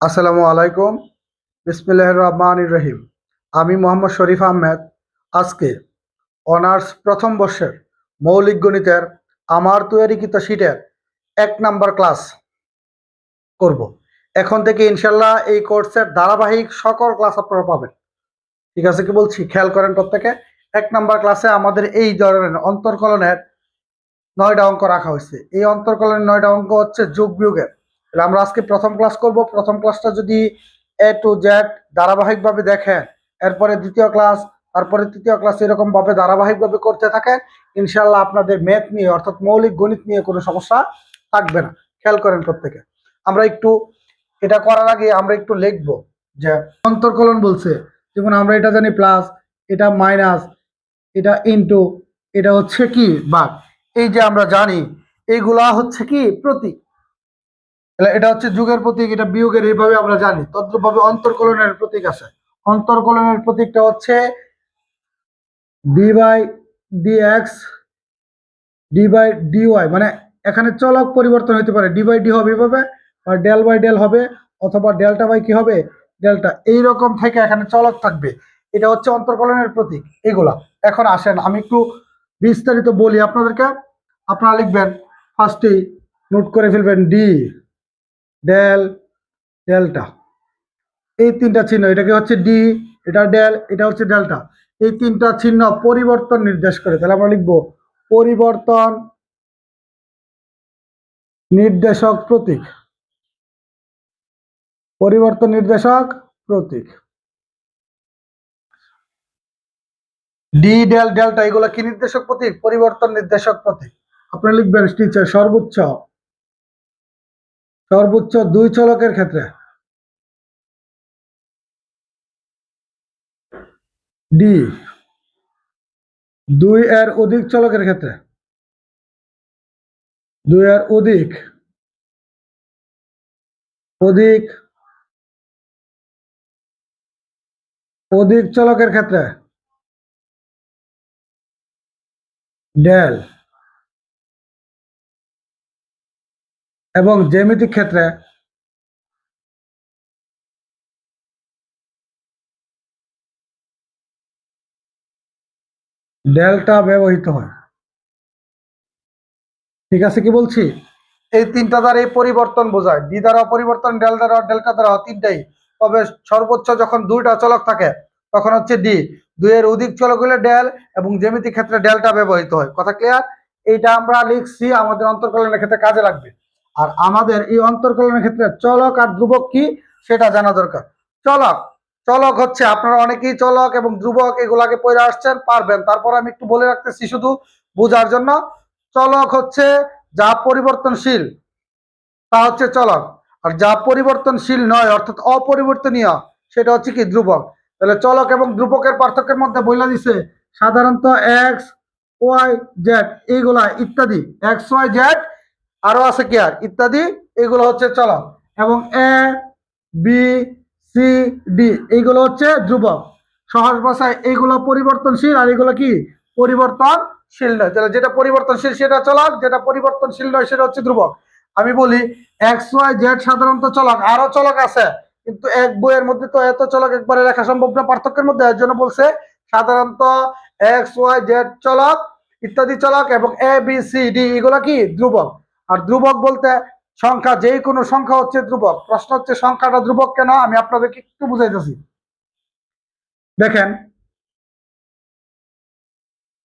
আসসালামু আলাইকুম। বিসমিল্লাহ রহমান রহিম। আমি মোহাম্মদ শরীফ আহমেদ। আজকে অনার্স প্রথম বর্ষের মৌলিক গণিতের আমার তৈরিকৃত শীটের এক নাম্বার ক্লাস করব। এখন থেকে ইনশাল্লাহ এই কোর্সের ধারাবাহিক সকল ক্লাস আপনারা পাবেন। ঠিক আছে কি বলছি? খেয়াল করেন প্রত্যেকে। এক নাম্বার ক্লাসে আমাদের এই ধরনের অন্তর্কলনের নয়টা অঙ্ক রাখা হয়েছে। এই অন্তর্কলনের নয়টা অঙ্ক হচ্ছে যুগ বিয়োগের। তাহলে আমরা আজকে প্রথম ক্লাস করব। প্রথম ক্লাসটা যদি এ টু জেড ধারাবাহিকভাবে দেখেন, এরপরে দ্বিতীয় ক্লাস তারপরে তৃতীয় ক্লাস এরকম ভাবে ধারাবাহিকভাবে করতে থাকেন ইনশাল্লাহ আপনাদের ম্যাথ নিয়ে, অর্থাৎ মৌলিক গণিত নিয়ে কোনো সমস্যা থাকবে না। খেয়াল করেন প্রত্যেকে। আমরা একটু, এটা করার আগে আমরা একটু লিখব যে, অন্তর্কলন বলছে, যেমন আমরা এটা জানি প্লাস এটা মাইনাস এটা ইনটু এটা হচ্ছে কি বাঘ? এই যে আমরা জানি এইগুলা হচ্ছে কি প্রতীক। তাহলে এটা হচ্ছে যুগের প্রতীক, এটা বিয়োগের এইভাবে আমরা জানি। তদ্রুপভাবে অন্তর্কলনের প্রতীক আছে। অন্তর্কলনের প্রতীকটা হচ্ছে D by D X D by D Y মানে এখানে চলক পরিবর্তন হতে পারে। ডি বাই ডি হবে এভাবে বা ডেল বাই ডেল হবে, অথবা ডেল্টা বাই কি হবে? ডেল্টা এইরকম থেকে এখানে চলক থাকবে। এটা হচ্ছে অন্তর্কলনের প্রতীক, এগুলা। এখন আসেন, আমি একটু বিস্তারিত বলি আপনাদেরকে। আপনারা লিখবেন ফার্স্টেই নোট করে ফেলবেন ডি ডেল ডেল্টা এই তিনটা চিহ্ন, এটাকে হচ্ছে ডি এটা ডেল এটা হচ্ছে ডেল্টা এই তিনটা চিহ্ন পরিবর্তন নির্দেশ করে। তাহলে আমরা লিখব পরিবর্তন নির্দেশক প্রতীক। পরিবর্তন নির্দেশক প্রতীক। ডি ডেল ডেল্টা এগুলো কি নির্দেশক প্রতীক? পরিবর্তন নির্দেশক প্রতীক। আপনারা লিখবেন টিচার সর্বোচ্চ। সর্বোচ্চ দুই চলকের ক্ষেত্রে। ডি, দুই এর অধিক চলকের ক্ষেত্রে। দুই এর অধিক অধিক অধিক চলকের ক্ষেত্রে। ডেল এবং জ্যামিতিক ক্ষেত্রে ডেল্টা ব্যবহৃত হয়। ঠিক আছে কি বলছি? এই তিনটা দ্বারা এই পরিবর্তন বোঝায়। ডি দ্বারা পরিবর্তন, ডেল দ্বারা, ডেল্টা দ্বারা তিনটাই। তবে সর্বোচ্চ যখন দুইটা চলক থাকে, তখন হচ্ছে ডি। দুইয়ের অধিক চলক হলে ডেল এবং জ্যামিতিক ক্ষেত্রে ডেল্টা ব্যবহৃত হয়। কথা ক্লিয়ার এইটা আমরা লিখছি আমাদের অন্তর্কলনের ক্ষেত্রে কাজে লাগবে। আর আমাদের এই অন্তর্কলনের ক্ষেত্রে চলক আর ধ্রুবক কি সেটা জানা দরকার। চলক চলক হচ্ছে আপনারা অনেকেই চলক এবং ধ্রুবক এগুলাকে পড়ে আসছেন, পারবেন। তারপর আমি একটু বলে রাখতেছি শুধু বোঝার জন্য। চলক হচ্ছে যা পরিবর্তনশীল, তা হচ্ছে চলক। আর যা পরিবর্তনশীল নয়, অর্থাৎ অপরিবর্তনীয়, সেটা হচ্ছে কি ধ্রুবক। তাহলে চলক এবং ধ্রুবকের পার্থক্যের মধ্যে বইলা দিছে সাধারণত এক্স ওয়াই জেড এইগুলা ইত্যাদি। এক্স ওয়াই জেড আরও আছে কি আর? ইত্যাদি, এগুলো হচ্ছে চলক এবং এ, বি, সি, ডি, এইগুলো হচ্ছে ধ্রুবক। সহজ ভাষায় এইগুলো পরিবর্তনশীল আর এগুলো কি? পরিবর্তনশীল নয়। তাহলে যেটা পরিবর্তনশীল সেটা চলক যেটা পরিবর্তনশীল নয় সেটা হচ্ছে ধ্রুবক। আমি বলি, এক্স, ওয়াই, জেড সাধারণত চলক, আরও চলক আছে। কিন্তু এক বইয়ের মধ্যে তো এত চলক একবারে লেখা সম্ভব না, পার্থক্যের মধ্যে এর জন্য বলছে সাধারণত এক্স, ওয়াই, জেড চলক, ইত্যাদি চলক এবং এ, বি, সি, ডি, এগুলো কি? ধ্রুবক। আর ধ্রুবক বলতে সংখ্যা যে কোনো সংখ্যা হচ্ছে ধ্রুবক। প্রশ্ন হচ্ছে, সংখ্যাটা ধ্রুবক কেন? আমি আপনাদেরকে একটু বুঝাইতেছি। দেখেন,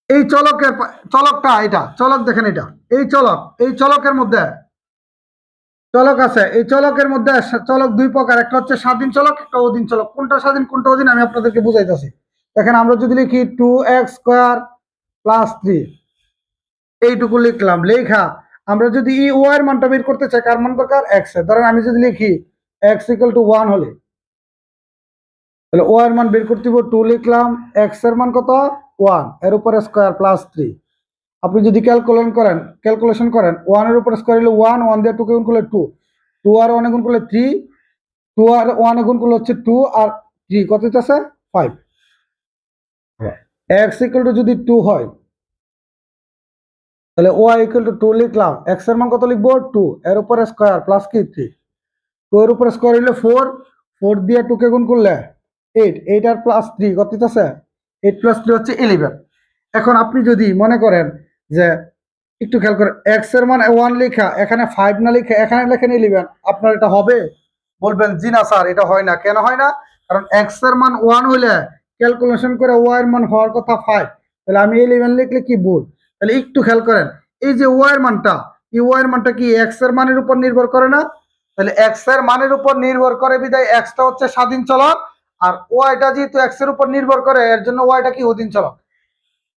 এই চলকের চলকটা এটা, চলক দেখেন এটা। এই চলক, এই চলকের মধ্যে, চলক আছে। এই চলকের মধ্যে চলক দুই প্রকার। একটা হচ্ছে স্বাধীন চলক, একটা অধীন চলক। কোনটা স্বাধীন, কোনটা অধীন আমি আপনাদেরকে বুঝাইতেছি। দেখেন, আমরা যদি লিখি two X square plus three এইটুকু লিখলাম। লেখা আমরা যদি ই ওয়াই এর মানটা বের করতে চাই কার মান দরকার? এক্সের। ধরেন আমি যদি লিখি এক্স ইকুয়াল টু ওয়ান হলে তাহলে ওয়াই এর মান বের করতে হবে টু লিখলাম এক্সের মান কত? ওয়ানের উপরে স্কোয়ার প্লাস থ্রি আপনি যদি ক্যালকুলেশন করেন ক্যালকুলেশন করেন ওয়ানের উপরে স্কোয়ার হলে ওয়ান ওয়ান দিয়ে টু কে গুণ করলে টু টু আর ওয়ান গুণ করলে থ্রি টু আর ওয়ান গুণ করলে হচ্ছে টু আর থ্রি কত আছে ফাইভ এক্স ইকুয়াল টু যদি টু হয় তাহলে ওয়াই ইকুয়াল টু টু লিখলাম এক্সের মান কত লিখব? টু এর উপরে স্কোয়ার প্লাস কি? থ্রি টু এর উপরে স্কোয়ার হইলে ফোর ফোর দিয়ে টুকে গুণ করলে এইট এইট আর প্লাস থ্রি কত আছে এইট প্লাস থ্রি হচ্ছে ইলেভেন এখন আপনি যদি মনে করেন যে একটু খেয়াল করেন এক্সের মান ওয়ান লেখা, এখানে ফাইভ না লেখা, এখানে লেখেন ইলেভেন আপনার এটা হবে? বলবেন, জি না স্যার, এটা হয় না। কেন হয় না? কারণ এক্সের মান ওয়ান হইলে ক্যালকুলেশন করে ওয়াই এর মান হওয়ার কথা ফাইভ তাহলে আমি ইলেভেন লিখলে কি ভুল? তাহলে একটু খেয়াল করেন, এই যে ওয়ার মানটা, এই ওয়াই এর মানটা কি এক্সের মানের উপর নির্ভর করে না? তাহলে এক্সের মানের উপর নির্ভর করে বিদায় এক্সটা হচ্ছে স্বাধীন চলক আর ওয়াইটা যেহেতু এক্সের উপর নির্ভর করে, এর জন্য ওয়াইটা কি অধীন চলক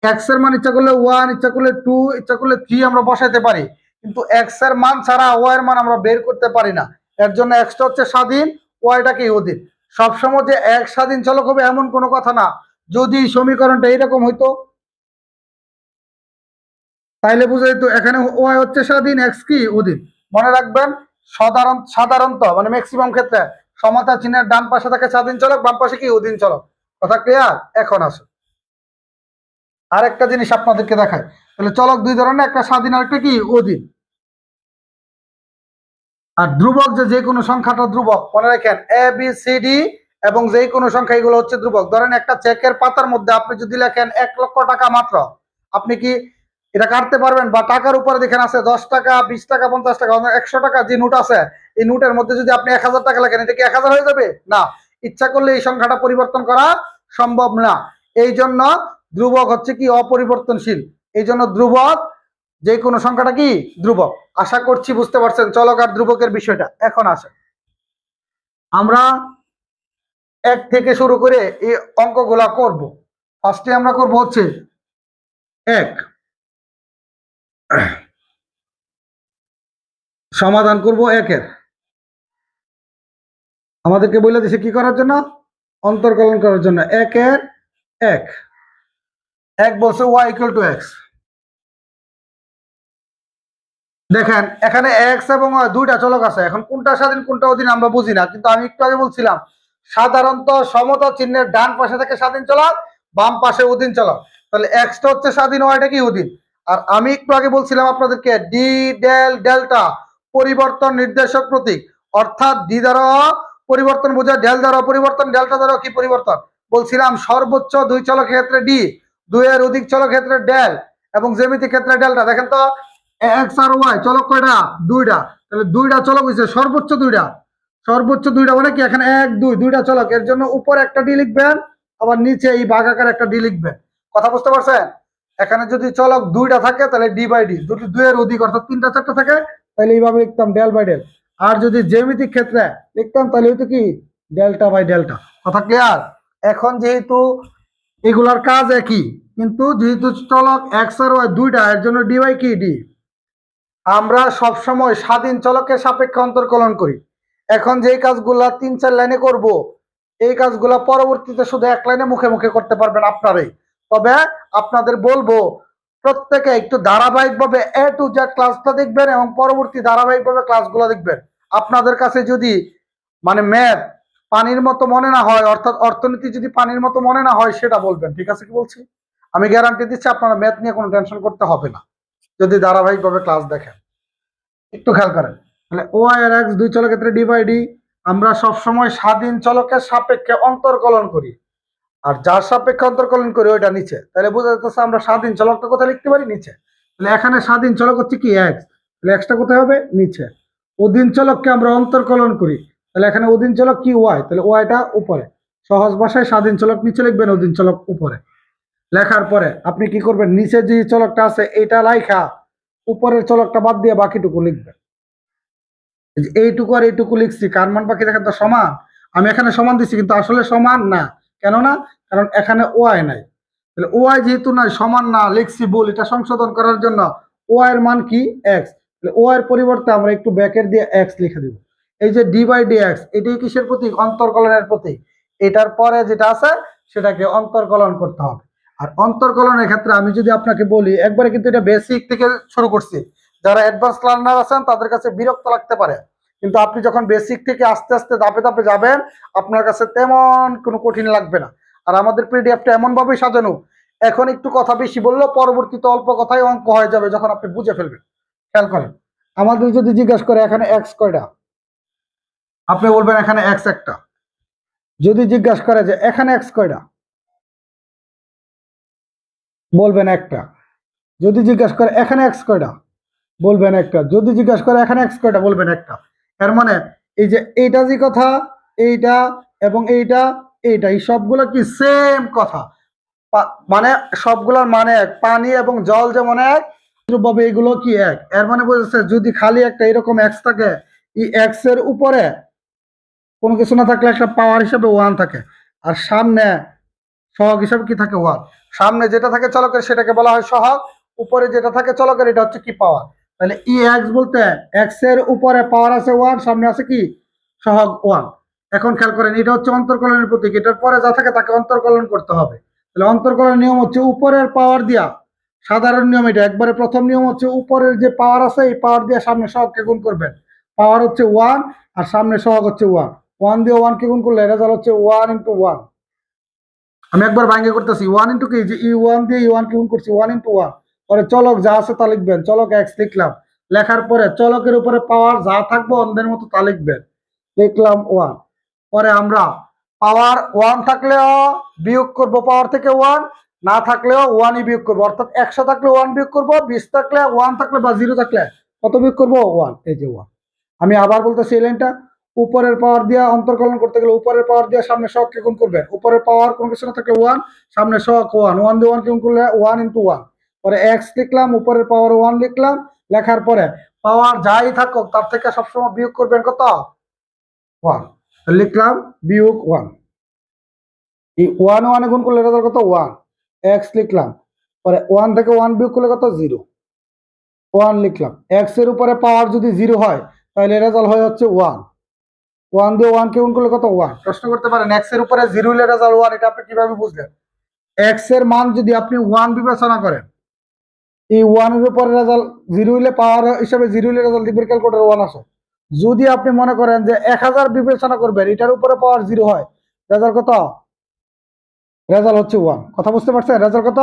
এক্সের মান ইচ্ছা করলে ওয়ান ইচ্ছা করলে টু ইচ্ছা করলে থ্রি আমরা বসাইতে পারি, কিন্তু এক্সের মান ছাড়া ওয়াই এর মান আমরা বের করতে পারি না, এর জন্য এক্সটা হচ্ছে স্বাধীন ওয়াইটা কি অধীন? সবসময় যে এক স্বাধীন চলক হবে এমন কোনো কথা না, যদি সমীকরণটা এরকম হইতো তাইলে বুঝা যেত এখানে ওয়াই হচ্ছে স্বাধীন, এক্স কি? অধীন। মনে রাখবেন, সাধারণ সাধারণত মানে ম্যাক্সিমাম ক্ষেত্রে সমতা চিহ্নের ডান পাশে থাকে স্বাধীন চলক, বাম পাশে কি? অধীন চলক। কথা ক্লিয়ার এখন আসো। আরেকটা জিনিস আপনাদেরকে দেখায় তাহলে চলক দুই ধরনের, একটা স্বাধীন আর একটা কি? অধীন। আর ধ্রুবক যে যে কোনো সংখ্যাটা ধ্রুবক। মনে রাখেন এ বি সি ডি এবং যে কোনো সংখ্যা এগুলো হচ্ছে ধ্রুবক। ধরেন একটা চেকের পাতার মধ্যে আপনি যদি লেখেন এক লক্ষ টাকা মাত্র, আপনি কি এটা কাটতে পারবেন বা টাকার উপরে দেখেন আছে দশ টাকা, বিশ টাকা, পঞ্চাশ টাকা একশো টাকা যে নোট আছে, এই নোটের মধ্যে যদি আপনি এক হাজার টাকা লাগেন এটা কি এক হাজার হয়ে যাবে? না। ইচ্ছা করলে এই সংখ্যাটা পরিবর্তন করা সম্ভব না। এই জন্য ধ্রুবক হচ্ছে কি? অপরিবর্তনশীল। এই জন্য ধ্রুবক, যে কোনো সংখ্যাটা কি? ধ্রুবক। আশা করছি বুঝতে পারছেন। চলক আর ধ্রুবকের বিষয়টা। এখন আসে আমরা এক থেকে শুরু করে এই অঙ্কগুলা করব। ফার্স্টে আমরা করব হচ্ছে এক। সমাধান করব একের। আমাদেরকে বলে দিছে কি করার জন্য? অন্তর্কলন করার জন্য। একের এক। এক বলছে ওয়াই ইকুয়াল টু এক্স দেখেন, এখানে এক্স এবং দুইটা চলক আছে। এখন কোনটা স্বাধীন, কোনটা অধীন আমরা বুঝি না। কিন্তু আমি একটু আগে বলছিলাম, সাধারণত সমতা চিহ্নের ডান পাশে থেকে স্বাধীন চলক, বাম পাশে অধীন চলক। তাহলে এক্সটা হচ্ছে স্বাধীন ওয়াইটা কি অধীন? আর আমি একটু আগে বলছিলাম আপনাদেরকে ডি ডেল ডেল্টা পরিবর্তন নির্দেশক প্রতীক। অর্থাৎ ডি দ্বারা পরিবর্তন বোঝায় ডেল দ্বারা পরিবর্তন ডেল্টা দ্বারা কি পরিবর্তন? বলছিলাম সর্বোচ্চ দুই চলক ক্ষেত্রে ডি দুইয়ের অধিক চলক ক্ষেত্রে ডেল এবং জ্যামিতি ক্ষেত্রে ডেল্টা দেখেন তো এক্স আর ওয়াই চলক কয়টা? দুইটা। তাহলে দুইটা চলক হয়েছে সর্বোচ্চ দুইটা। সর্বোচ্চ দুইটা মানে কি? এখানে এক, দুই, দুইটা চলক। এর জন্য উপরে একটা ডি লিখবেন, আবার নিচে এই বাঘাকার একটা ডি লিখবেন। কথা বুঝতে পারছেন? এখানে যদি চলক দুইটা থাকে, তাহলে ডি বাই ডি যদি দুইয়ের অধিক, অর্থাৎ তিনটা, চারটা থাকে, তাহলে এইভাবে লিখতাম ডেল বাই ডেল আর যদি জ্যামিতিক ক্ষেত্রে লিখতাম, তাহলে হইতো কি? ডেল্টা বাই ডেল্টা কথা ক্লিয়ার এখন যেহেতু এগুলার কাজ একই, কিন্তু যেহেতু চলক এক্স আর ওয়াই দুইটা, এর জন্য ডি বাই কি? ডি আমরা সব সময় স্বাধীন চলকের সাপেক্ষে অন্তর্কলন করি। এখন যেই কাজগুলা তিন, চার লাইনে করব, এই কাজগুলা পরবর্তীতে শুধু এক লাইনে মুখে মুখে করতে পারবেন আপনারাই। তবে আপনাদের বলব, প্রত্যেকে একটু ধারাবাহিকভাবে এ টু জেড ক্লাসটা দেখবেন এবং পরবর্তী ধারাবাহিকভাবে ক্লাসগুলো দেখবেন। আপনাদের কাছে যদি মানে ম্যাথ পানির মতো মনে না হয়, অর্থাৎ অর্থনীতি যদি পানির মতো মনে না হয়, সেটা বলবেন। ঠিক আছে কি বলছি? আমি গ্যারান্টি দিচ্ছি আপনারা ম্যাথ নিয়ে কোনো টেনশন করতে হবে না। যদি ধারাবাহিকভাবে ক্লাস দেখেন। একটু খেয়াল করেন। তাহলে ও আর এক্স দুই চলক ক্ষেত্রে ডি বাই ডি আমরা সবসময় স্বাধীন চলকের সাপেক্ষে অন্তর্কলন করি। আর যার সাপেক্ষে অন্তর্কলন করি ওইটা নিচে। তাহলে বোঝা যাচ্ছে আমরা স্বাধীন চলকটা কোথায় লিখতে পারি? নিচে। তাহলে এখানে স্বাধীন চলক হচ্ছে কি? এক্স তাহলে এক্সটা কোথায় হবে? নিচে। অধীন চলককে আমরা অন্তর্কলন করি। তাহলে এখানে অধীন চলক কি? ওয়াই তাহলে ওয়াইটা উপরে। সহজ ভাষায় স্বাধীন চলক নিচে লিখবেন, অধীন চলক উপরে। লেখার পরে আপনি কি করবেন? নিচে যে চলকটা আছে এটা লাইখা উপরের চলকটা বাদ দিয়ে বাকিটুকু লিখবেন। এইটুকু আর এইটুকু লিখছি, কার মান বাকি দেখেন তো সমান? আমি এখানে সমান দিচ্ছি কিন্তু আসলে সমান না। কেননা কারণ এখানে ওয়াই নাই। তাহলে ওয়াই যেহেতু নাই, সমান না, লিখছি ভুল, এটা সংশোধন করার জন্য ওয়াই এর মান কি? এক্স তাহলে ওয়াই এর পরিবর্তে আমরা একটু ব্যাকের দিয়ে এক্স লিখে দিব। এই যে ডি বাই ডি এক্স এটাই কিসের প্রতীক? অন্তর্কলনের প্রতীক। এটার পরে যেটা আছে, সেটাকে অন্তর্কলন করতে হবে। আর অন্তর্কলনের ক্ষেত্রে আমি যদি আপনাকে বলি, একবারে কিন্তু এটা বেসিক থেকে শুরু করছি। যারা অ্যাডভান্স লার্নার আছেন, তাদের কাছে বিরক্ত লাগতে পারে। কিন্তু আপনি যখন বেসিক থেকে আস্তে আস্তে ধাপে ধাপে যাবেন, আপনার কাছে তেমন কোনো কঠিন লাগবে না। আর আমাদের পিডিএফটা এমনভাবে সাজানো। এখন একটু কথা বেশি বললেও পরবর্তীতে অল্প কথাই অঙ্ক হয়ে যাবে যখন আপনি বুঝে ফেলবেন। খেয়াল করেন। আমাদের যদি জিজ্ঞেস করে এখানে এক্স কয়টা? আপনি বলবেন এখানে এক্স একটা। যদি জিজ্ঞাসা করে যে এখানে এক্স কয়টা? বলবেন একটা। যদি জিজ্ঞাসা করে এখানে এক্স কয়টা? বলবেন একটা। যদি জিজ্ঞাসা করে এখানে এক্স কয়টা? বলবেন একটা। এর মানে এই যে এইটা যে কথা, এইটা এবং এইটা এইটা এই সবগুলো কি সেম কথা? মানে সবগুলোর মানে এক, পানি এবং জল যেমন এক ভাবে এগুলো কি এক? এর মানে বোঝাচ্ছে যদি খালি একটা এরকম এক্স থাকে ই এক্সের উপরে কোনো কিছু না থাকলে একটা পাওয়ার হিসেবে ওয়ান থাকে। আর সামনে সহগ হিসাবে কি থাকে ওয়ান সামনে যেটা থাকে চলকের, সেটাকে বলা হয় সহগ। উপরে যেটা থাকে চলকের, এটা হচ্ছে কি পাওয়ার তাহলে ই এক্স বলতে এক্সের উপরে পাওয়ার আছে ওয়ান সামনে আছে কি? সহগ ওয়ান এখন খেয়াল করেন, এটা হচ্ছে অন্তর্কলনের প্রতীক, এটার পরে যা থাকে তাকে অন্তর্কলন করতে হবে। তাহলে অন্তর্কলনের নিয়ম হচ্ছে উপরের পাওয়ার দিয়া, সাধারণ নিয়ম এটা। একবারে প্রথম নিয়ম হচ্ছে উপরের যে পাওয়ার আছে, এই পাওয়ার দিয়ে সামনে সহগকে গুণ করবেন। পাওয়ার হচ্ছে ওয়ান আর সামনে সহগ হচ্ছে ওয়ান ওয়ান দিয়ে ওয়ান কে গুণ করলে রেজাল্ট হচ্ছে ওয়ান ইন্টু ওয়ান আমি একবার ভাঙ্গে করতেছি ওয়ান ইন্টু কি? যে ই ওয়ান দিয়ে ই ওয়ান কে গুণ করছি ওয়ান ইন্টু ওয়ান পরে চলক যা আছে তা লিখবেন, চলক এক্স লিখলাম। লেখার পরে চলকের উপরে পাওয়ার যা থাকবে অন্ধের মতো তা লিখবেন। লিখলাম ওয়ান পরে আমরা পাওয়ার ওয়ান থাকলেও বিয়োগ করব পাওয়ার থেকে ওয়ান না থাকলেও ওয়ানই বিয়োগ করব। অর্থাৎ একশো থাকলে ওয়ান বিয়োগ করব, বিশ থাকলে ওয়ান থাকলে বা জিরো থাকলে কত বিয়োগ করব? ওয়ান এই যে ওয়ান আমি আবার বলতেছি এই লাইনটা, উপরের পাওয়ার দিয়ে অন্তর্কলন করতে গেলে উপরের পাওয়ার দিয়ে সামনে সহগকে গুণ করবেন? উপরের পাওয়ার কোনো কিছু না থাকলে ওয়ান সামনে সহগ ওয়ান ওয়ান দিয়ে ওয়ান গুণ করলে ওয়ান ইন্টু ওয়ান পরে এক্স লিখলাম, উপরের পাওয়ার ওয়ান লিখলাম, লেখার পরে পাওয়ার যাই থাকুক, তার থেকে সবসময় বিয়োগ করবেন কত? ওয়ান লিখলাম বিয়োগ ওয়ান এই ওয়ান ওয়ানে গুণ করলে রেজাল্ট কত? ওয়ান এক্স লিখলাম। পরে ওয়ান থেকে ওয়ান বিয়োগ করলে কত? জিরো ওয়ান লিখলাম। এক্সের উপরে পাওয়ার যদি জিরো হয়, তাহলে রেজাল্ট হয় হচ্ছে ওয়ান ওয়ান দিয়ে ওয়ান কে গুণ করলে কত? ওয়ান প্রশ্ন করতে পারেন এক্সের উপরে জিরো হলে রেজাল্ট ওয়ান এটা আপনি কীভাবে বুঝলেন? এক্সের মান যদি আপনি ওয়ান বিবেচনা করেন, এই ওয়ানের উপরে রেজাল্ট জিরো হলে পাওয়ার হিসাবে জিরো হলে রেজাল্ট দিবেন ক্যালকুলেটার ওয়ান আসে। যদি আপনি মনে করেন যে এক হাজার বিবেচনা করবেন, এটার উপরে পাওয়ার জিরো হয় রেজাল্ট কত? রেজাল্ট হচ্ছে ওয়ান কথা বুঝতে পারছেন? রেজাল্ট কত?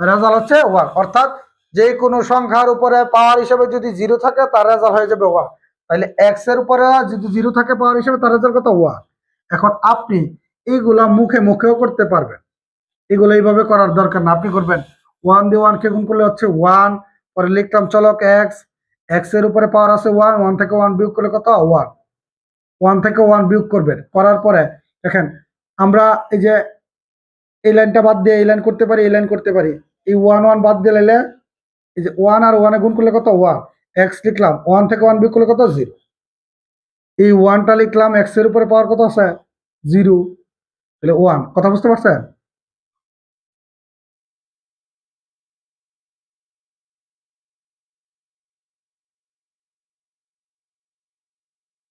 রেজাল্ট হচ্ছে ওয়ান অর্থাৎ যে কোনো সংখ্যার উপরে পাওয়ার হিসেবে যদি জিরো থাকে, তার রেজাল্ট হয়ে যাবে ওয়ান তাহলে এক্সের উপরে যদি জিরো থাকে পাওয়ার হিসেবে, তার রেজাল্ট কত? ওয়ান এখন আপনি এইগুলা মুখে মুখেও করতে পারবেন। এগুলো এইভাবে করার দরকার না। আপনি করবেন। ওয়ান দিয়ে ওয়ান কে গুণ করলে হচ্ছে ওয়ান পরে লিখলাম, চলক এক্স এক্সের উপরে পাওয়ার আছে ওয়ান ওয়ান থেকে ওয়ান বিয়োগ করলে কত? ওয়ান ওয়ান থেকে ওয়ান বিয়োগ করবেন। করার পরে দেখেন, আমরা এই যে এই লাইনটা বাদ দিয়ে এই লাইন করতে পারি, এই লাইন করতে পারি। এই ওয়ান ওয়ান বাদ দিয়ে লাইলে এই যে ওয়ান আর ওয়ানে গুণ করলে কত? ওয়ান এক্স লিখলাম ওয়ান থেকে ওয়ান বিয়োগ করলে কত? জিরো এই ওয়ানটা লিখলাম এক্সের উপরে পাওয়ার কত আছে? জিরো তাহলে ওয়ান কথা বুঝতে পারছেন?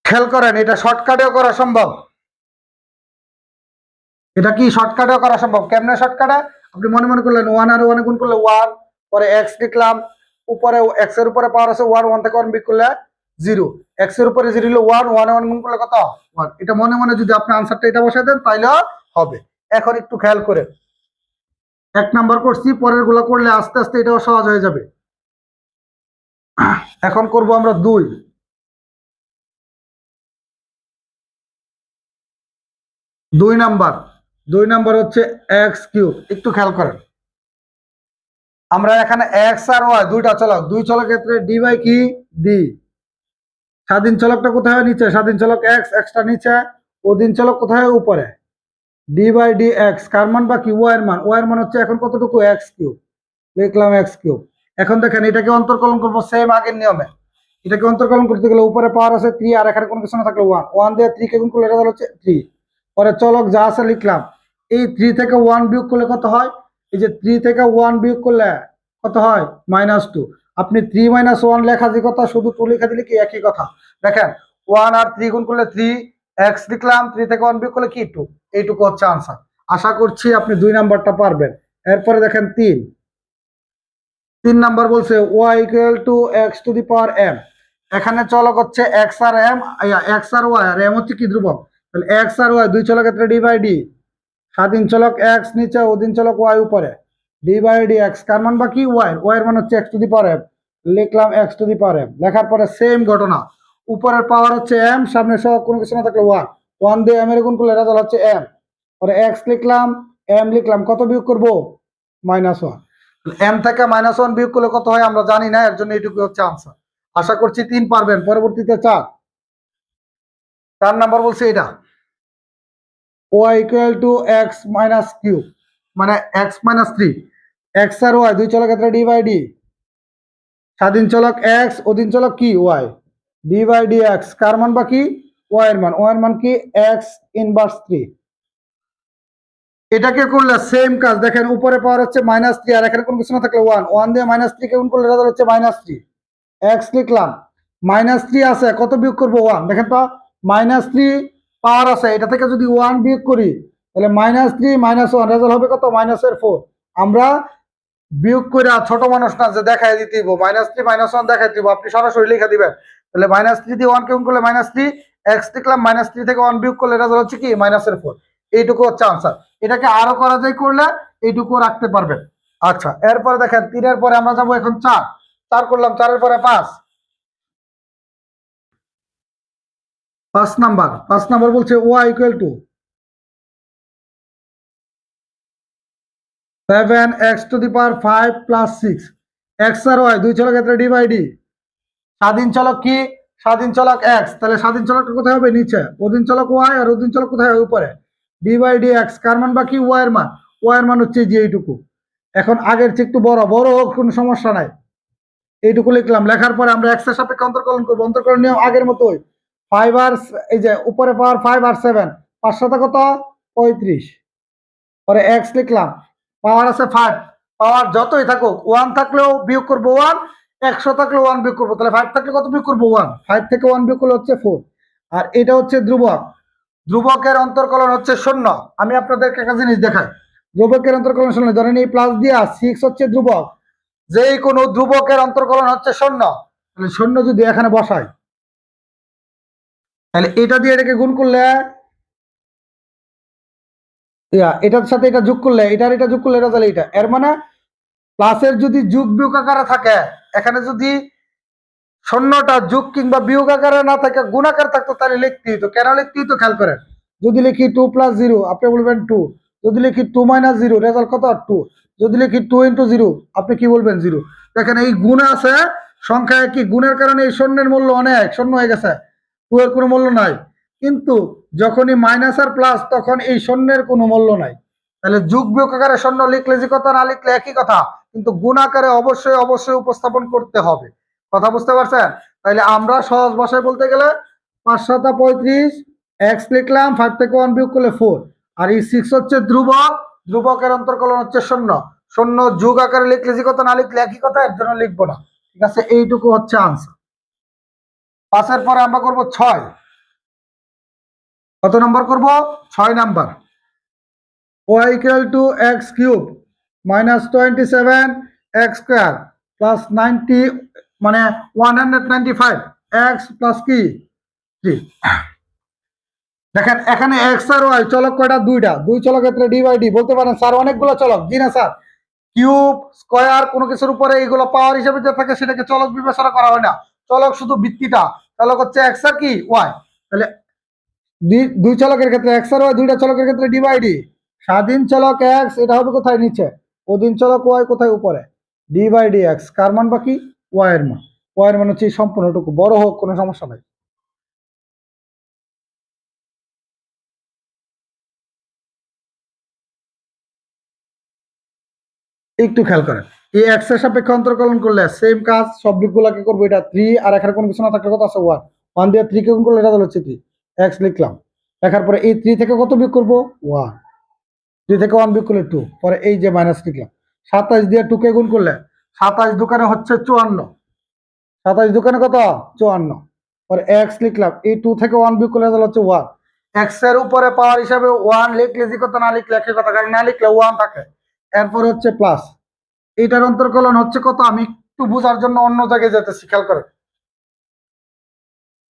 খেয়াল করেন, এটা শর্টকাটেও করা সম্ভব। এটা কি শর্টকাটেও করা সম্ভব? কেমনে শর্টকাটে আপনি মনে মনে করলেন ওয়ান আর ওয়ানে গুণ করলে ওয়ান পরে এক্স লিখলাম, উপরে এক্সের উপরে পাওয়ার আছে ওয়ান ওয়ান থেকে ওয়ান বিক করলে জিরো এক্সের উপরে জিরো হলো ওয়ান ওয়ান ওয়ান গুণ করলে কত? ওয়ান এটা মনে মনে যদি আপনি আনসারটা এটা বসাই দেন, তাইলে হবে। এখন একটু খেয়াল করেন। এক নাম্বার করছি পরেরগুলা করলে আস্তে আস্তে এটাও সহজ হয়ে যাবে। এখন করব আমরা দুই। দুই নাম্বার দুই নাম্বার হচ্ছে এক্স কিউব। একটু খেয়াল করেন। আমরা এখানে এক্স আর ওয়াই দুইটা চলক। দুই চলক ক্ষেত্রে ডি বাই কি? ডি স্বাধীন চলকটা কোথায়? নিচে। স্বাধীন চলক এক্স এক্সটা নিচে। অধীন চলক কোথায়? উপরে। ডি বাই ডি এক্স কার মান বা কি ওয়াই মান। ওয়াই এর মান হচ্ছে এখন কতটুকু? X cube. লিখলাম এক্স কিউব। এখন দেখেন, এটাকে অন্তর্কলন করব সেম আগের নিয়মে। এটাকে অন্তর্কলন করতে গেলে উপরে পাওয়ার আছে থ্রি আর এখানে কোনো কিছু না থাকলে ওয়ান ওয়ান দিয়ে থ্রি কে গুণ করলে রেজাল্ট হচ্ছে থ্রি পরে চলক যা আছে লিখলাম। এই থ্রি থেকে ওয়ান বিয়োগ করলে কত হয়? এই যে থ্রি থেকে ওয়ান বিয়োগ করলে কত হয়? মাইনাস টু আপনি থ্রি মাইনাস ওয়ান লেখা যে কথা, শুধু টু লেখা দিলে কি একই কথা? দেখেন ওয়ান আর থ্রি গুণ করলে থ্রি এক্স লিখলাম থ্রি থেকে ওয়ান বিয়োগ করলে কি টু এইটুকু হচ্ছে আনসার আশা করছি আপনি দুই নাম্বারটা পারবেন। এরপরে দেখেন তিন। তিন নাম্বার বলছে y equal to x to the power m এখানে চলক হচ্ছে এক্স আর এম এক্স আর ওয়াই আর এম হচ্ছে কি ধ্রুবক? তাহলে এক্স আর ওয়াই দুই চলক ক্ষেত্রে ডি বাই ডি স্বাধীন চলক এক্স নিচে অধীন চলক ওয়াই উপরে। ডি বাই ডি এক্স কার মান বা কি ওয়াই ওয়াই মান হচ্ছে x to the power m লিখলাম x to the power f লেখার পরে সেম ঘটনা। উপরের পাওয়ার হচ্ছে এম সামনে সহ কোনো কিছু না থাকলে ওয়ান ওয়ান দিয়ে এম এর গুণ করলে রেজাল্ট হচ্ছে এম পরে এক্স লিখলাম এম লিখলাম, কত বিয়োগ করব? মাইনাস ওয়ান এম থেকে মাইনাস ওয়ান বিয়োগ করলে কত হয় আমরা জানি না, এর জন্য এইটুকু হচ্ছে আনসার আশা করছি তিন পারবেন। পরবর্তীতে চার। চার নাম্বার বলছে এটা। Y equal to x minus q মানে এক্স মাইনাস থ্রি এক্স আর ওয়াই দুই চলক ক্ষেত্রে ডি বাই ডি স্বাধীন চলক এক্স অধীন চলক কি? Y d by d x কার মান বা কি ওয়াই এর মান। ওয়াই এর মান কি? এক্স ইনভার্স থ্রি এটাকে করলে সেম কাজ। দেখেন উপরে পাওয়ার হচ্ছে মাইনাস থ্রি আর এখানে কোনো কিছু না থাকলে ওয়ান ওয়ান দিয়ে মাইনাস থ্রি কে গুণ করলে রেজাল্ট হচ্ছে মাইনাস থ্রি এক্স লিখলাম। মাইনাস থ্রি আছে কত বিয়োগ করব? ওয়ান দেখেন তো মাইনাস থ্রি পাওয়ার আছে। এটা থেকে যদি ওয়ান বিয়োগ করি, তাহলে minus three minus one result হবে কত? মাইনাসের ফোর আমরা বিয়োগ করে ছোট মানুষ না, যে দেখাই দিতে মাইনাস থ্রি মাইনাস ওয়ান দেখাই দিব আপনি সরাসরি লিখে দিবেন। তাহলে মাইনাস থ্রি দিয়ে ওয়ান কেমন করলে মাইনাস থ্রি এক্স লিখলাম মাইনাস থ্রি থেকে ওয়ান বিয়োগ করলে রেজাল্ট হচ্ছে কি? মাইনাসের ফোর এইটুকু হচ্ছে আনসার এটাকে আরও করা যায় করলে এইটুকু রাখতে পারবেন। আচ্ছা এরপরে দেখেন, তিনের পরে আমরা যাব এখন চার। চার করলাম, চারের পরে পাঁচ। পাঁচ নাম্বার পাঁচ নাম্বার বলছে y equal to seven x to the power five plus six x R y দুই চলক ক্ষেত্রে ডি বাই ডি স্বাধীন চলক কি? স্বাধীন চলক এক্স তাহলে স্বাধীন চলকটা কোথায় হবে? নিচে। অধীন চলক ওয়াই আর অধীন চলক কোথায় হবে? উপরে। ডি এক্স কার মান বাকি? ওয়াই এর মান। ওয়াই এর মান হচ্ছে যে এইটুকু। এখন আগের চেয়ে একটু বড়। বড় হোক, কোনো সমস্যা নাই। এইটুকু লিখলাম। লেখার পরে আমরা এক্সের সাপেক্ষে অন্তর্কলন করব। অন্তর্কলন নিয়ম আগের মতোই। ফাইভ আর এই যে উপরে পাওয়ার ফাইভ আর সেভেন পাঁচ সাথে কত? পঁয়ত্রিশ। পরে এক্স লিখলাম পাওয়ার আছে ফাইভ পাওয়ার যতই থাকুক ওয়ান থাকলেও বিয়োগ করব ওয়ান একশো থাকলেও ওয়ান বিয়োগ করব, তাহলে ফাইভ থাকলে কত বিয়োগ করব? ওয়ান ফাইভ থেকে ওয়ান বিয়োগ করলে হচ্ছে ফোর আর এটা হচ্ছে ধ্রুবক। ধ্রুবকের অন্তর্কলন হচ্ছে শূন্য। আমি আপনাদেরকে একটা জিনিস দেখাই। ধ্রুবকের অন্তর্কলন শূন্য ধরেন এই প্লাস দিয়া সিক্স হচ্ছে ধ্রুবক। যেই কোনো ধ্রুবকের অন্তর্কলন হচ্ছে শূন্য। তাহলে শূন্য যদি এখানে বসাই তাহলে এটা দিয়ে এটাকে গুণ করলে এটার সাথে এটা যোগ করলে, এটার এটা যোগ করলে এটা তাহলে এটা। এর মানে প্লাসের যদি যোগ বিয়োগ আকারে থাকে, এখানে যদি শূন্যটা যোগ কিংবা বিয়োগ আকারে না থাকে গুণাকার থাকতো, তাহলে লিখতে হইতো। কেন লিখতে হইতো? খেয়াল করেন। যদি লিখি টু প্লাস জিরো আপনি বলবেন টু যদি লিখি টু মাইনাস জিরো রেজাল্ট কত? টু যদি লিখি টু ইন্টু জিরো আপনি কি বলবেন? জিরো দেখেন এই গুণ আছে, সংখ্যায় কি? গুণের কারণে এই শূন্যের মূল্য অনেক, শূন্য হয়ে গেছে। টু এর কোনো মূল্য নাই। কিন্তু যখনই মাইনাস আর প্লাস তখন এই শূন্যের কোনো মূল্য নাই। তাহলে যুগ বিয়োগ আকারে শূন্য লিখলে যে কথা, না লিখলে একই কথা। কিন্তু গুণ আকারে অবশ্যই অবশ্যই উপস্থাপন করতে হবে। কথা বুঝতে পারছেন? তাহলে আমরা সহজ ভাষায় বলতে গেলে পাঁচ সাতা পঁয়ত্রিশ এক্স লিখলাম ফাইভ থেকে ওয়ান বিয়োগ করলে ফোর আর এই সিক্স হচ্ছে ধ্রুবক। ধ্রুবকের অন্তর্কলন হচ্ছে শূন্য শূন্য যুগ আকারে লিখলে যে কথা, না লিখলে একই কথা, এর জন্য লিখব না। ঠিক আছে? এইটুকু হচ্ছে আনসার পাঁচের পরে আমরা করব ছয়। কত নম্বর করব? ছয় number. Y two x cube minus twenty seven x square plus ninety মানে one hundred ninety five x plus কি? জি দেখেন, এখানে এক্স আর ওয়াই চলক কয়টা? দুইটা। দুই চলক ক্ষেত্রে ডি বাই ডি বলতে পারেন স্যার, অনেকগুলো চলক। জি না, স্যার? কিউব স্কোয়ার কোনো কিছুর উপরে এইগুলো পাওয়ার হিসেবে যে থাকে সেটাকে চলক বিবেচনা করা হয় না। চলক শুধু বৃত্তিটা, চলক হচ্ছে এক্স আর কি? ওয়াই তাহলে দুই- চলকের ক্ষেত্রে এক্স আর ওয়াই দুইটা চলকের ক্ষেত্রে ডিভাইডি স্বাধীন চলক এক্স এটা হবে কোথায়? নিচে। অধীন চলক ওয়াই কোথায়? উপরে। ডি বাই ডি এক্স কার মান বাকি? ওয়াই এর মান। ওয়াই এর মান হচ্ছে সম্পূর্ণটুকু। বড় হোক, কোনো সমস্যা নাই। একটু খেয়াল করেন। এই এক্সের সাপেক্ষে অন্তর্কলন করলে সেম কাজ, সব দিকগুলোকে করব এটা থ্রি আর এখানে কোনো কিছু না থাকলে কত আছে ওয়ান ওয়ান দিয়ে থ্রি কে গুণ করলে এটা হচ্ছে থ্রি এক্স লিখলাম। লেখার পরে এই থ্রি থেকে কত বিয়োগ করব? ওয়ান থ্রি থেকে ওয়ান বিয়োগ করলে টু পরে এই যে মাইনাস লিখলাম। সাতাইশ দিয়ে টু কে গুণ করলে সাতাইশ দোকানে হচ্ছে চুয়ান্ন। সাতাইশ দোকানে কত? চুয়ান্ন। পরে এক্স লিখলাম। এই টু থেকে ওয়ান বিয়োগ করলে তাহলে হচ্ছে ওয়ান এক্সের উপরে পাওয়ার হিসাবে ওয়ান লিখলে যে কথা না লিখলে একই কথা, কারণ না লিখলে ওয়ান থাকে। এরপর হচ্ছে প্লাস এইটার অন্তর্কলন হচ্ছে কত? আমি একটু বোঝার জন্য অন্য জায়গায় যেতেছি খেয়াল করেন।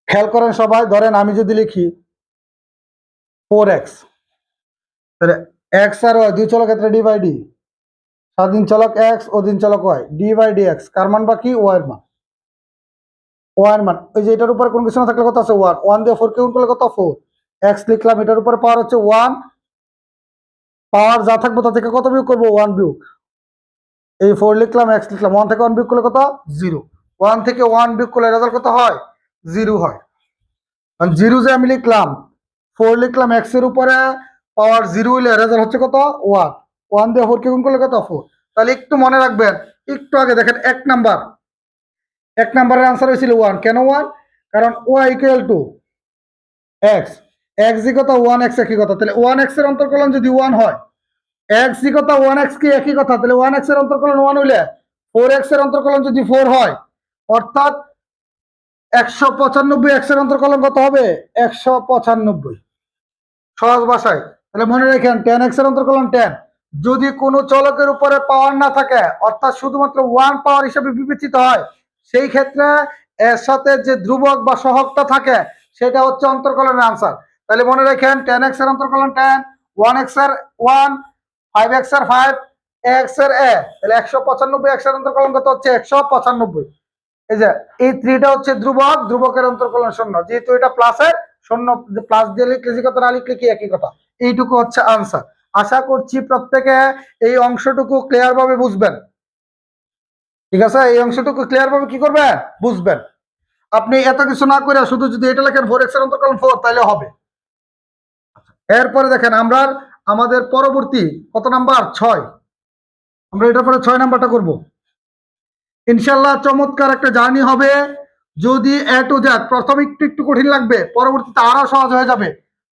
খেয়াল করেন সবাই, ধরেন আমি যদি লিখি ফোর এক্স তাহলে এক্স আর ওয়াই দুই চলক ক্ষেত্রে ডি বাই ডি স্বাধীন চলক এক্স অধীন চলক y d by d x কার মান বা কি? ওয়াই মান। ওয়ান মান ওই যে এটার উপরে কোন কিছু না থাকলে কত আছে? ওয়ান ওয়ান দিয়ে ফোর কে গুণ করলে কত? ফোর এক্স লিখলাম, এটার উপরে পাওয়ার হচ্ছে ওয়ান পাওয়ার যা থাকবে তা থেকে কত বিয়োগ করব? ওয়ান বিয়োগ। এই ফোর লিখলাম এক্স লিখলাম ওয়ান থেকে ওয়ান বিয়োগ করলে কত? জিরো ওয়ান থেকে ওয়ান বিয়োগ করলে রেজাল্ট কত হয়? জিরো হয়। কারণ জিরো যে আমি লিখলাম ফোর লিখলাম এক্সের উপরে পাওয়ার জিরো হইলে রেজাল্ট হচ্ছে কত? ওয়ান ওয়ান দিয়ে ফোর কে গুণ করলে কত? ফোর তাহলে একটু মনে রাখবেন, একটু আগে দেখেন, এক নাম্বার এক নাম্বারের আনসার হয়েছিল ওয়ান কেন ওয়ান কারণ y equal to x x জি কথা ওয়ান এক্স একই কথা? তাহলে ওয়ান এক্সের অন্তর্কলন যদি ওয়ান হয় এক্স জি কথা ওয়ান এক্স কি একই কথা, তাহলে ওয়ান এক্সের অন্তর্কলন ওয়ান হইলে ফোর এক্সের অন্তর্কলন যদি ফোর হয়, অর্থাৎ একশো পঁচানব্বই এক্সের অন্তর্কলন কত হবে? একশো পঁচানব্বই। সহজ ভাষায়, তাহলে মনে রাখেন টেন এক্সের অন্তর্কলন টেন যদি কোনো চলকের উপরে পাওয়ার না থাকে, অর্থাৎ শুধুমাত্র ওয়ান পাওয়ার হিসেবে বিবেচিত হয়, সেই ক্ষেত্রে এর সাথে যে ধ্রুবক বা সহগটা থাকে, সেটা হচ্ছে অন্তর্কলনের আনসার তাহলে মনে রাখেন টেন এক্সের অন্তর্কলন টেন ওয়ান এক্সের ওয়ান ফাইভ এক্সের ফাইভ এক্সের এ তাহলে একশো পঁচানব্বই এক্স অন্তর্কলন কত হচ্ছে? একশো পঁচানব্বই। এই যে, এই থ্রিটা হচ্ছে ধ্রুবক, ধ্রুবকের অন্তর্কলন শূন্য। যেহেতু এটা প্লাসের শূন্য প্লাস দিয়ে লিখলে কথা না লিখলে কি একই কথা? এইটুকু হচ্ছে আনসার আশা করছি প্রত্যেকে এই অংশটুকু ক্লিয়ার ভাবে বুঝবেন। ঠিক আছে? এই অংশটুকু ক্লিয়ার ভাবে কি করবেন বুঝবেন। আপনি এত কিছু না করে শুধু যদি এটা লেখেন ফোর এক্সের অন্তর্কলন ফোর তাহলে হবে। এরপরে দেখেন আমরা আমাদের পরবর্তী কত নাম্বার? ছয়। আমরা এটার পরে ছয় নাম্বারটা করব। ইনশাল্লাহ চমৎকার একটা জার্নি হবে। যদি এ টু জেড প্রথমে একটু একটু কঠিন লাগবে, পরবর্তীতে আরও সহজ হয়ে যাবে।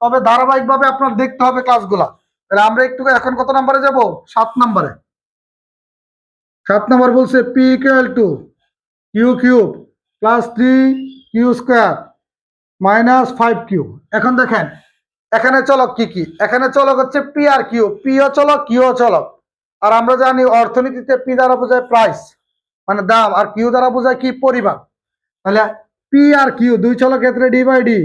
তবে ধারাবাহিকভাবে আপনার দেখতে হবে ক্লাসগুলা। তাহলে আমরা একটু এখন কত নাম্বারে যাব? সাত নাম্বারে। সাত নাম্বার বলছে p equal to q cube plus three q square minus five q এখন দেখেন এখানে চলক কি কি? এখানে চলক হচ্ছে পি আর কিউ পিও চলক কিউ চলক। আর আমরা জানি অর্থনীতিতে পি দ্বারা বোঝায় প্রাইস মানে দাম, আর কিউ দ্বারা বোঝায় কি পরিমাণ। তাহলে পি আর কিউ দুই চলক ক্ষেত্রে ডি বাই ডি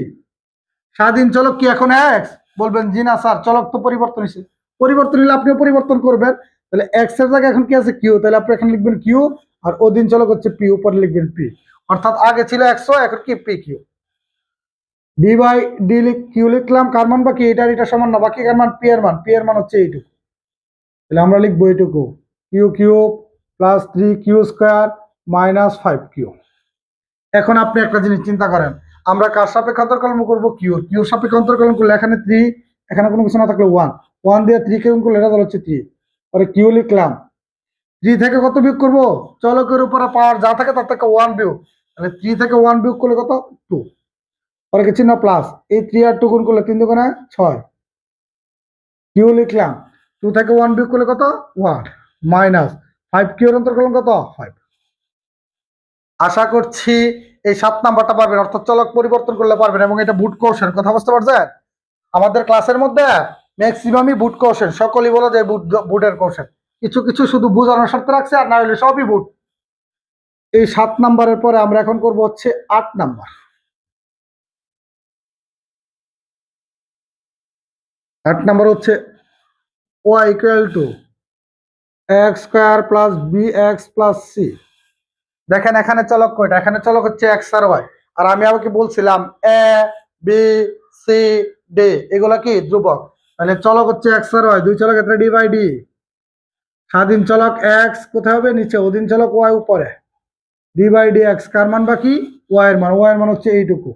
স্বাধীন চলক কি এখন এক্স বলবেন, জি না স্যার, চলক তো পরিবর্তন হয়েছে। পরিবর্তন হলে আপনিও পরিবর্তন করবেন। তাহলে এক্সের জায়গায় এখন কি আছে কিউ তাহলে আপনি এখন লিখবেন কিউ আর ওদিন চলক হচ্ছে পি উপরে লিখবেন পি অর্থাৎ আগে ছিল একশো এখন কি p q d by d q লিখলাম, কার মান বাকি? এটার এটা সমান না, বাকি কার মান? পি এর মান। পি এর মান হচ্ছে এইটুকু। তাহলে আমরা লিখব এইটুকু। Q q plus three q square minus five q এখন আপনি একটা জিনিস চিন্তা করেন, আমরা কার সাপেক্ষে অন্তর্কলন করব? কিউর কিউর সাপেক্ষে অন্তর্কলন করলে এখানে থ্রি এখানে কোনো কিছু না থাকলে ওয়ান ওয়ান দিয়ে থ্রি কে গুণ করলে এটা হচ্ছে থ্রি পরে কিউ লিখলাম। থ্রি থেকে কত বিয়োগ করব? চলকের উপরে পাওয়ার যা থাকে তার থেকে ওয়ান বিয়োগ। তাহলে থ্রি থেকে ওয়ান বিয়োগ করলে কত? টু পরে চিহ্ন? প্লাস এই থ্রি আর টু গুণ করলে তিন দুগুণে ছয়। কিউ লিখলাম। টু থেকে ওয়ান বিয়োগ করলে কত? ওয়ান মাইনাস ফাইভ কিউর অন্তর্কলন কত? ফাইভ আশা করছি এই সাত নাম্বারটা পারবেন, অর্থাৎ চলক পরিবর্তন করলে পারবেন এবং এটা বুট কৌশল কথা বুঝতে পারছেন? আমাদের ক্লাসের মধ্যে ম্যাক্সিমামই বুট কৌশল সকলই বলা যায় বুট বুটের কৌশল কিছু কিছু শুধু বোঝানোর স্বার্থে রাখছে আর না হলে সবই বুট এই সাত নাম্বারের পরে আমরা এখন করব হচ্ছে আট নাম্বার। আট নাম্বার হচ্ছে y equal to x square plus b x plus c দেখেন এখানে চলক কয়টা? এখানে চলক হচ্ছে এক্স আর ওয়াই আর আমি আমাকে বলছিলাম এ বি সি ডি এগুলা কি? ধ্রুবক। তাহলে চলক হচ্ছে এক্স আর ওয়াই দুই চলক ক্ষেত্রে ডি বাই ডি স্বাধীন চলক এক্স কোথায় হবে? নিচে। অধীন চলক ওয়াই উপরে। ডি বাই ডি এক্স কার মান বাকি? ওয়াই এর মান। ওয়াই এর মান হচ্ছে এইটুকু।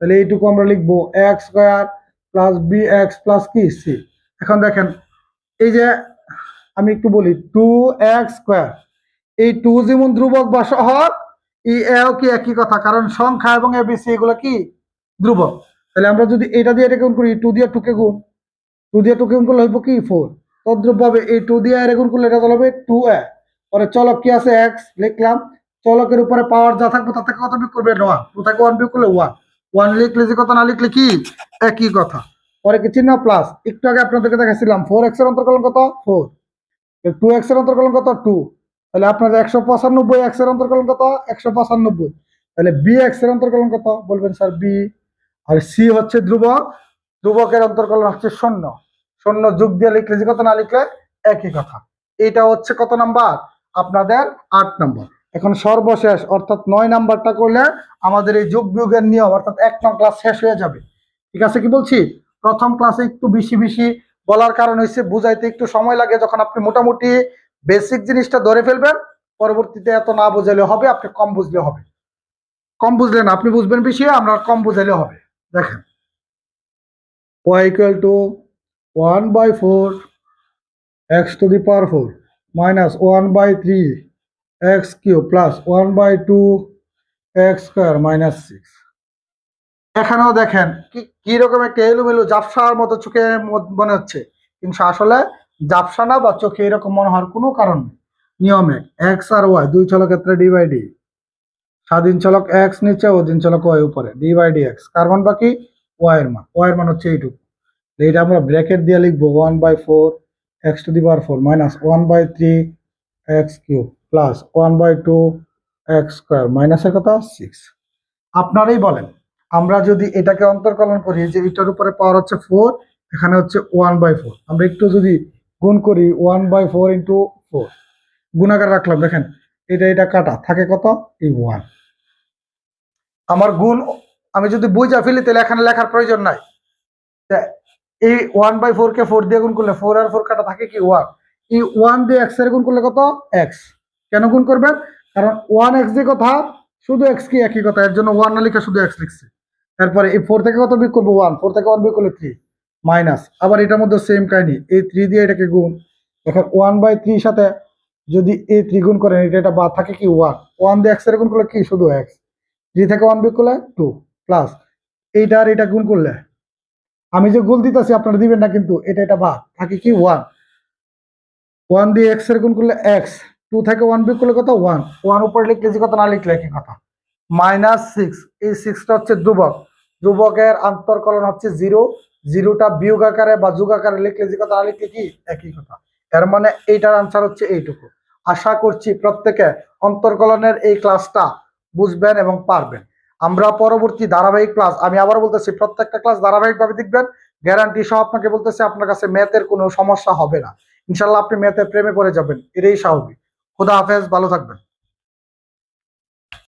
তাহলে এইটুকু আমরা লিখব X square plus B X plus কি? সি এখন দেখেন, এই যে আমি একটু বলি টু এক্স স্কোয়ার এই টু যেমন ধ্রুবক বা শহর ই এও কি একই কথা? কারণ সংখ্যা এবং এ বি সি এগুলো কি? ধ্রুবক। তাহলে আমরা যদি এটা দিয়ে এটা গুণ করি টু দিয়ে টুকে গুণ টু দিয়ে টুকে গুণ করলে হইব কি? ফোর তদ্রুপ ভাবে এই টু দিয়ে এর গুণ করলে এটা হবে টু এ পরে চলক কি আছে? এক্স লিখলাম। চলকের উপরে পাওয়ার যা থাকবে তার থেকে কত বিয়োগ করবে? ওয়ান টু থেকে ওয়ান বিয়োগ করলে ওয়ান ওয়ান লিখলে যে কথা না লিখলে কি? একই কথা। পরে কি চিহ্ন? প্লাস একটু আগে আপনাদেরকে দেখাচ্ছিলাম ফোর এক্সের অন্তর্কলন কত? ফোর টু এক্সের অন্তর্কলন কত? টু তাহলে আপনাদের একশো পঁচানব্বই এক্সের অন্তর্কলন কত? একশো পঁচানব্বই। তাহলে বি এক্সের অন্তর্কলন কত? বলবেন স্যার বি আর সি হচ্ছে ধ্রুবক। ধ্রুবকের অন্তর্কলন হচ্ছে শূন্য। শূন্য যোগ দিয়ে লিখলে যে কত না লিখলে একই কথা। এটা হচ্ছে কত নাম্বার আপনাদের আট নাম্বার এখন সর্বশেষ, অর্থাৎ নয় নাম্বারটা করলে আমাদের এই যোগ বিয়োগের নিয়ম, অর্থাৎ এক নং ক্লাস শেষ হয়ে যাবে। ঠিক আছে কি বলছি? প্রথম ক্লাসে একটু বেশি বেশি বলার কারণ হচ্ছে বুঝাইতে একটু সময় লাগে যখন আপনি মোটামুটি বেসিক জিনিসটা ধরে ফেলবেন, পরবর্তীতে এত না বুঝাইলে হবে, আপনি কম বুঝলে হবে। কম বুঝলে না, আপনি বুঝবেন বেশি, আমরা কম বুঝাইলে হবে। দেখেন। y equal to 1 by 4 x to the power 4 minus 1 by 3 x cube plus 1 by 2 x square minus 6 এখানেও দেখেন, কি কি রকম একটা এলোমেলো জাপসার মতো চোখে মনে হচ্ছে। কিন্তু আসলে জাপসা না বা চোখে এরকম মনে হওয়ার কোনো কারণ নেই। নিয়মে এক্স আর ওয়াই, দুই চলক ক্ষেত্রে ডি বাই ডি। স্বাধীন চলক এক্স নিচে অধীন চলক ওয়াই উপরে, ডি বাই ডি এক্স। কার মান বাকি? ওয়াই এর মান। ওয়াই এর মান হচ্ছে এইটুকু। এইটা আমরা ব্র্যাকেট দিয়ে লিখব, one by four, x to the power four minus one by three x cube. Plus one by two x square মাইনাসের কথা? সিক্স আপনারাই বলেন। আমরা যদি এটাকে অন্তর্কলন করি যে এটার উপরে পাওয়ার হচ্ছে ফোর এখানে হচ্ছে ওয়ান বাই ফোর আমরা একটু যদি গুণ করি one by four into four গুণাকার রাখলাম দেখেন এটা এটা কাটা থাকে কত? এই ওয়ান আমার গুণ আমি যদি বুঝা ফেলি তাহলে এখানে লেখার প্রয়োজন নাই। এই ওয়ান বাই ফোর কে ফোর দিয়ে গুণ করলে ফোর আর ফোর কাটা থাকে কি? ওয়ান এই ওয়ান দিয়ে এক্সের গুণ করলে কত? এক্স কেন গুণ করবেন? কারণ ওয়ান এক্স দিয়ে কথা, শুধু এক্স কি একই কথা? এর জন্য ওয়ান না লিখে শুধু এক্স লিখছে। তারপরে এই ফোর থেকে কত বিক করব? ওয়ান ফোর থেকে ওয়ান বিক করলে থ্রি মাইনাস আবার এটার মধ্যে সেম কাহিনী। এই থ্রি দিয়ে এটাকে গুণ। এখন ওয়ান বাই থ্রির সাথে যদি এই থ্রি গুণ করেন, এটা এটা বাদ থাকে কি? ওয়ান ওয়ান দিয়ে এক্সের গুণ করলে কি? শুধু এক্স থ্রি থেকে ওয়ান বিক করলে টু প্লাস এইটা আর এটা গুণ করলে? আমি যে গোল দিতেছি, আপনারা দিবেন না, কিন্তু এটা এটা বাদ। থাকে কি? ওয়ান ওয়ান দিয়ে এক্সের গুণ করলে এক্স টু থেকে ওয়ান বিয়োগ করলে কত? ওয়ান ওয়ান উপরে লিখলে যে কথা, না লিখলে একই কথা। মাইনাস সিক্স এই সিক্সটা হচ্ছে ধ্রুবক। ধ্রুবকের আন্তর্কলন হচ্ছে জিরো জিরোটা বিয়োগ আকারে বা যুগ আকারে লিখলে যে কথা, না লিখলে কি? একই কথা। এর মানে এইটার আনসার হচ্ছে এইটুকু। আশা করছি প্রত্যেকে অন্তর্কলনের এই ক্লাসটা বুঝবেন এবং পারবেন। আমরা পরবর্তী ধারাবাহিক ক্লাস আমি আবার বলতেছি, প্রত্যেকটা ক্লাস ধারাবাহিকভাবে দেখবেন। গ্যারান্টি সহ আপনাকে বলতেছি, আপনার কাছে ম্যাথের কোনো সমস্যা হবে না। ইনশাল্লাহ আপনি ম্যাথের প্রেমে পড়ে যাবেন। এটাই স্বাভাবিক। খুদা হাফেজ ভালো থাকবেন।